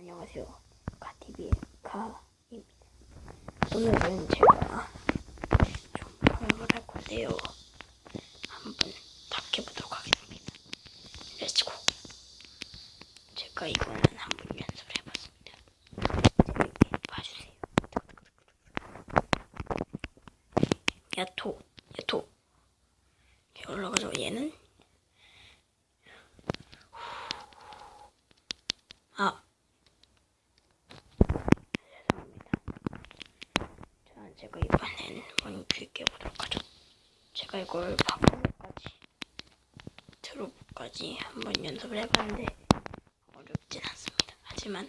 안녕하세요. 가TV의 가입니다. 오늘은 제가 좀 방송을 할 건데요. 한번 탁해보도록 하겠습니다. 렛츠고. 제가 이거는 한번 연습을 해봤습니다. 재밌게 봐주세요. 야토, 야토. 이렇게 올라가죠. 얘는 아 죄송합니다. 자, 제가 이번엔 원큐게 보도록 하죠. 제가 이걸 바꾸기까지 트로까지 한번 연습을 해봤는데 어렵진 않습니다. 하지만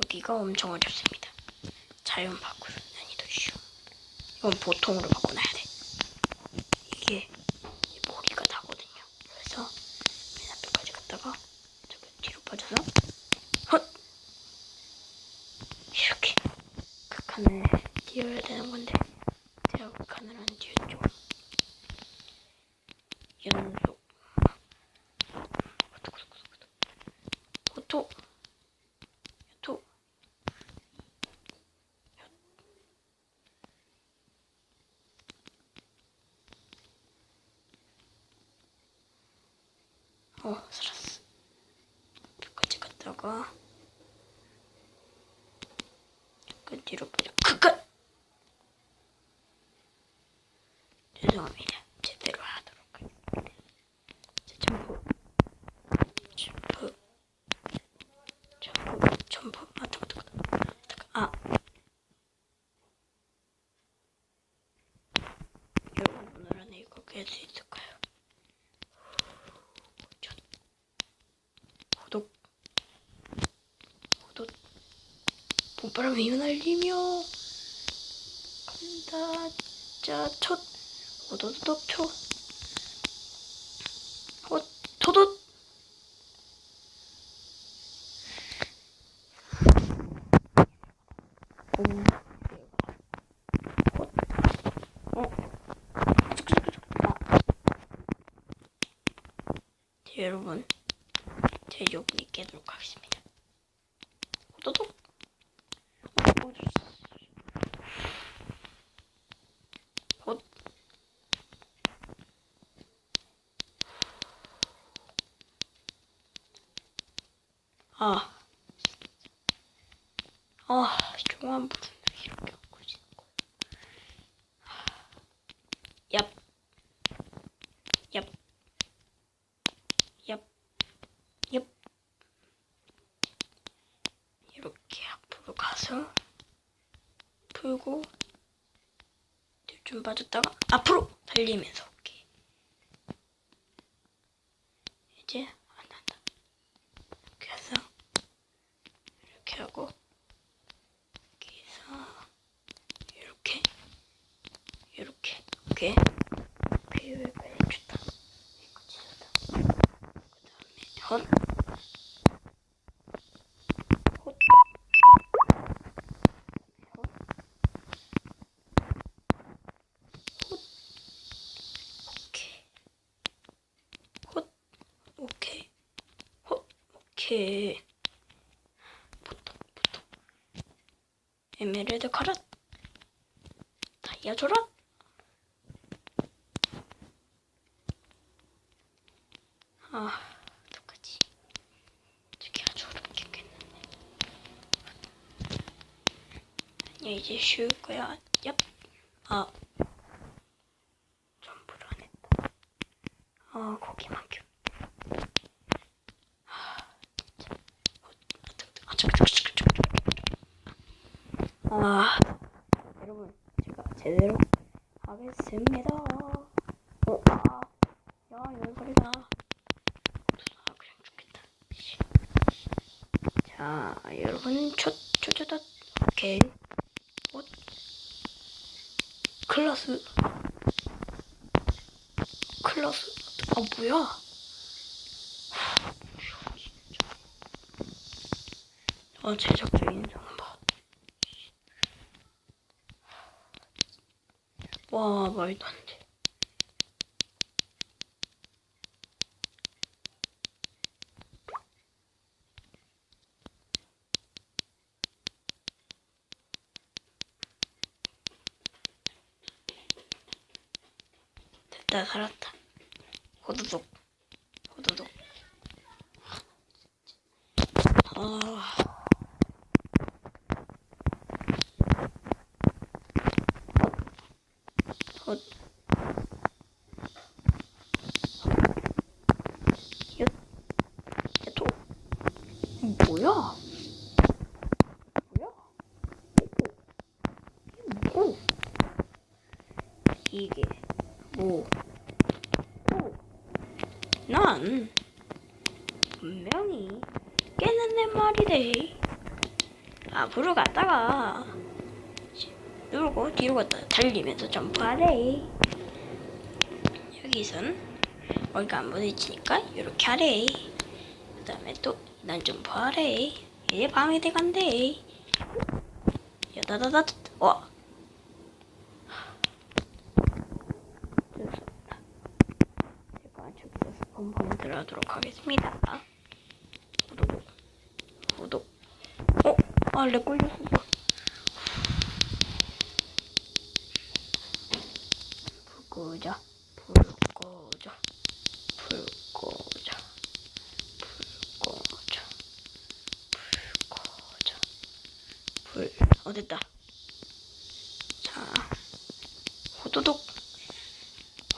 여기가 엄청 어렵습니다. 자연 바꾸는 난이도 쉬워. 이건 보통으로 바꿔놔야 돼. 이게 이 머리가 다거든요. 그래서 맨 앞에까지 갔다가 저기 뒤로 빠져서 헛 이렇게 극한을 띄워야 되는 건데 제가 극한을 안 띄웠죠. 연속 호토 호토 어 살았어. 여기까지 갔다가 그 뒤로 빠져 그끝! 죄송합니다. 제대로 하도록 자, 점프 점프 점프 점프 아 잠깐 잠깐 아. 여러분 오늘 안에 이거 깰수 있을까요? 전 구독 구독 봄바람이 휘날리며 간다 자첫 오도독 초 어, 도도 음, 곧, 어, 네, 여러분, 제 욕이 깨도록 하겠습니다. 도독 곧 아, 아, 종안 부르는 이렇게 엉거지는 거야. 얍, 얍, 얍, 얍. 이렇게 앞으로 가서 풀고 좀 빠졌다가 앞으로 달리면서 오케이. 이제 안 난다. 이렇게 해서 이렇게 하고 이렇게 해서 이렇게 이렇게 오케이. 오케이 여기까지 좋다. 여기까지 좋다. 그 다음에 헛 헛. 오케이. 헛. 오케이. 헛. 오케이. 보통, 보통. 에메랄드 카럿. 다이아 조각. 아, 똑같이. 저기 아주 어렵게 깼는데. 아니야, 이제 쉬울 거야. 얍. 아. 점프를 안 했다. 아, 거기만큼. 아, 진짜. 어, 아, 잠깐, 잠깐, 잠깐, 잠깐. 아, 여러분, 제대로 하겠습니다. 어, 아, 야, 열거리다. 아, 그냥 죽겠다. 씨. 자, 여러분, 초, 초, 초, 초, 오케이. 어, 클라스. 클라스 아 뭐야? 아 제작자인 상 봐. 와 말도 안 돼. 됐다 살았다. 호두둑 호두둑. 아. 뭐야? 뭐야? 오. 이게 뭐? 오. 난 분명히 깨는내 말이래. 앞으로 갔다가 누르고 뒤로 갔다 달리면서 점프하래. 여기선 머리가 안 부딪히니까 이렇게 하래. 그 다음에 또 난 점프하래. 이제 밤이 돼간대. 야다다다 와. 죄송합니다. 제가 저기서 스폰방에 들어가도록 하겠습니다. 구독, 구독. 어? 아, 렉 걸렸어. 불 꺼져, 불 꺼져, 불 꺼져, 불 꺼져, 불 꺼져, 불. 어, 됐다. 자, 호도독,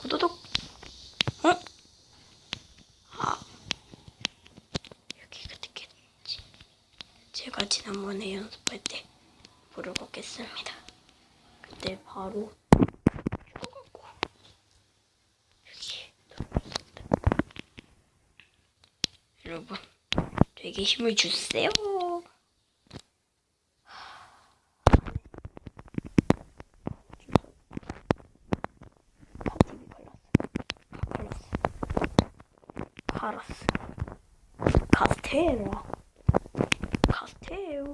호도독. 어? 아, 여기가 됐겠지. 제가 지난번에 연습할 때 불을 껐겠습니다. 그때 바로. 여러분, 저에게 힘을 주세요. 팝TV 칼라스. 칼라스. 카라스. 카스테라.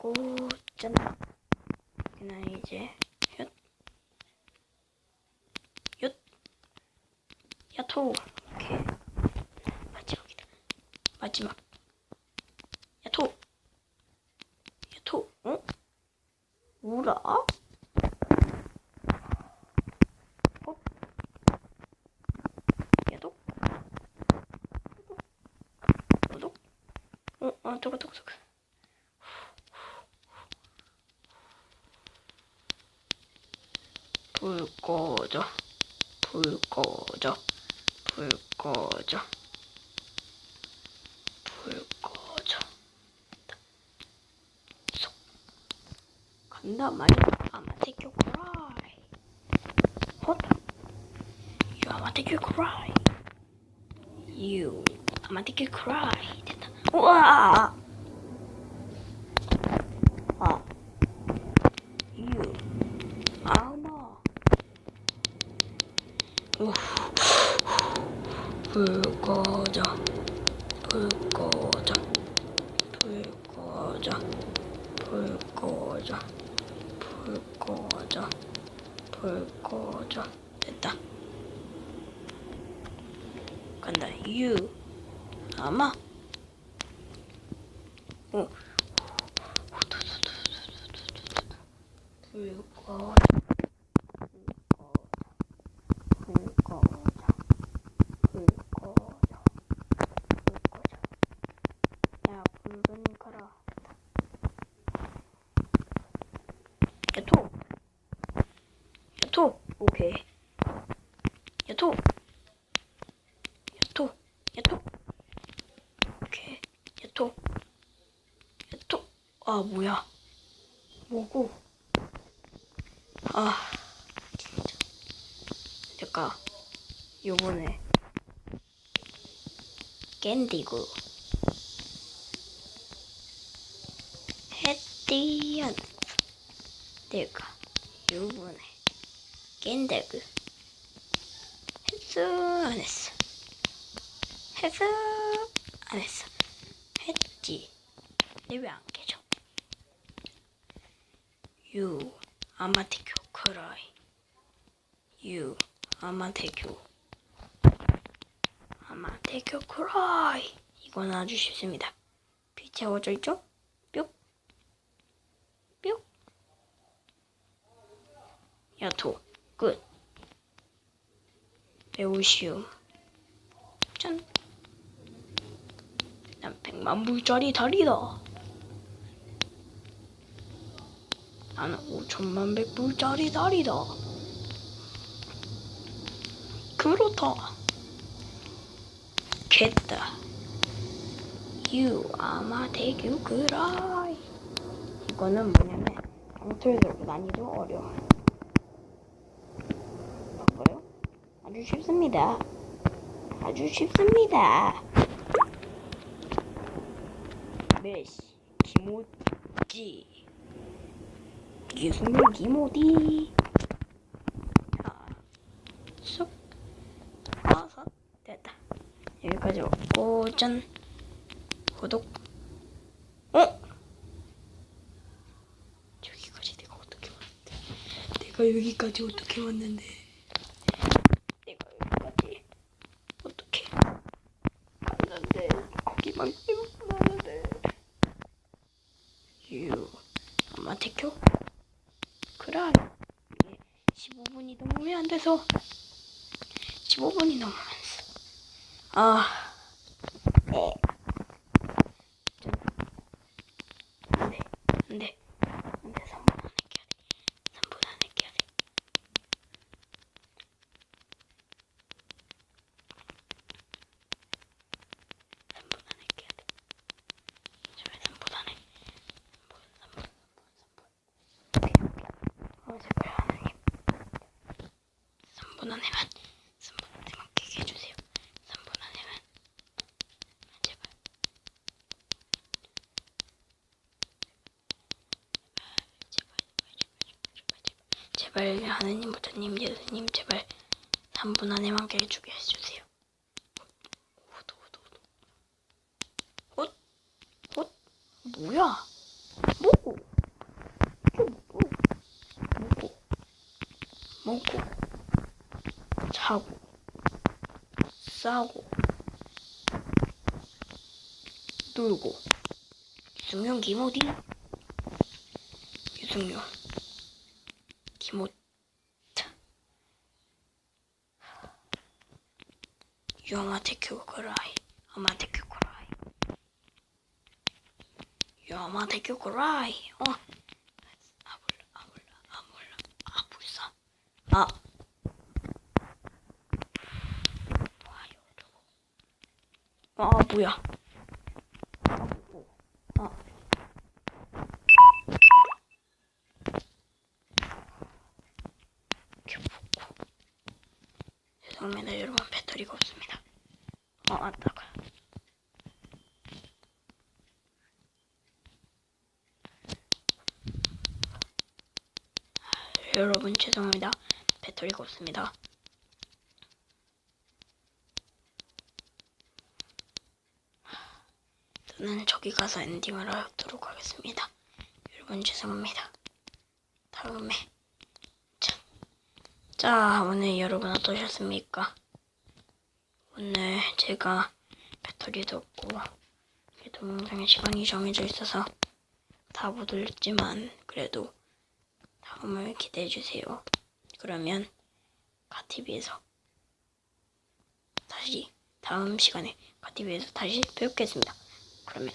나왔고, 짠. 여기는 이제, 얏. 얏. 야토. 오케이. 마지막이다. 마지막. 야토. 야토. 어? 우라? 어? 어, 아, 저거, 저거. 불 꺼져. 불 꺼져. 불 꺼져. 불 꺼져. 쏙. 간다 말이야. I'ma take you cry. 헛. You I'ma take you cry. You I'ma take you cry. 됐다. 우와. 아. You. 아, 나. 우. 불 꺼져. 불 꺼져. 불 꺼져. 불 꺼져. 불 꺼져. 불 꺼져. 됐다. 간다. You. 아마. 어. 불 꺼져. 불 꺼져. 불 꺼져. 불 꺼져. 야, 불은 꺼라. 야토. 야토. 오케이. 야토. 야토. 야토. 오케이. 야토. 야토. 아, 뭐야. 뭐고? 아, 진짜. 내가 요번에 캔디고 했디언 내가 요번에 깬다고. 했어, 안 했어? 했어, 안 했어? 했지. 근데 왜 안 깨져? You, 아마테큐 크라이. You, 아마테큐. 아마테큐 크라이. 이건 아주 쉽습니다. 빛 채워져 있죠? 뿅. 뿅. 야토. 끝. 쉬움. 짠. 난 백만 불짜리 다리다. 나는 오천만 백불짜리 다리다. 그렇다. 겠다. 유 아마대규 그라이. 이거는 뭐냐면 방틀들고 난이도 어려워. 아주 쉽습니다. 아주 쉽습니다. 메시 유승민 기모디 자, 쑥 와서 됐다. 여기까지 왔고 짠 구독. 어? 여기까지 내가 어떻게 왔는데? 내가 여기까지 어떻게 왔는데? 내가 여기까지 어떻게 갔는데 거기만 빼먹었는데 유 아마 태교 그래. 이게 15분이 넘으면 안 돼서. 15분이 넘으면서 아 네. 좀 안돼 안돼 안돼 3분 안에 깨야 돼 3분 안에 깨야 돼 삼분 안에 깨야 돼. 제발 3분 안에. 3분, 3분, 3분, 3분. 어, 제발 하나님. 3분 안에만, 3분 안에만 깨게 해주세요. 3분 안에만. 제발. 제발, 제발, 제발, 제발, 하나님, 부처님, 예수님, 제발 3분 안에만 깨주게 해주세요. 오도, 오도, 오도. 옷? 옷? 뭐야? 뭐고? 뭐고? 뭐고? 뭐고? 자고 싸고 놀고 유승용 김어디? 유승용 김어타 유아마테큐 그라이 아마테큐 그라이 야마테큐 그라이 어 아 몰라 아 몰라 아 몰라. 아 불사 아. 와요 아 뭐야 아 큐브고 죄송합니다 여러분 배터리가 없습니다 어 아따가 여러분 죄송합니다. 배터리가 없습니다. 저는 저기 가서 엔딩을 하도록 하겠습니다. 여러분 죄송합니다. 다음에 자, 자 오늘 여러분 어떠셨습니까? 오늘 제가 배터리도 없고 동영상에 시간이 정해져 있어서 다 못 올렸지만 그래도 다음을 기대해 주세요. 그러면 가티비에서 다시 다음 시간에 가티비에서 다시 뵙겠습니다. 그러면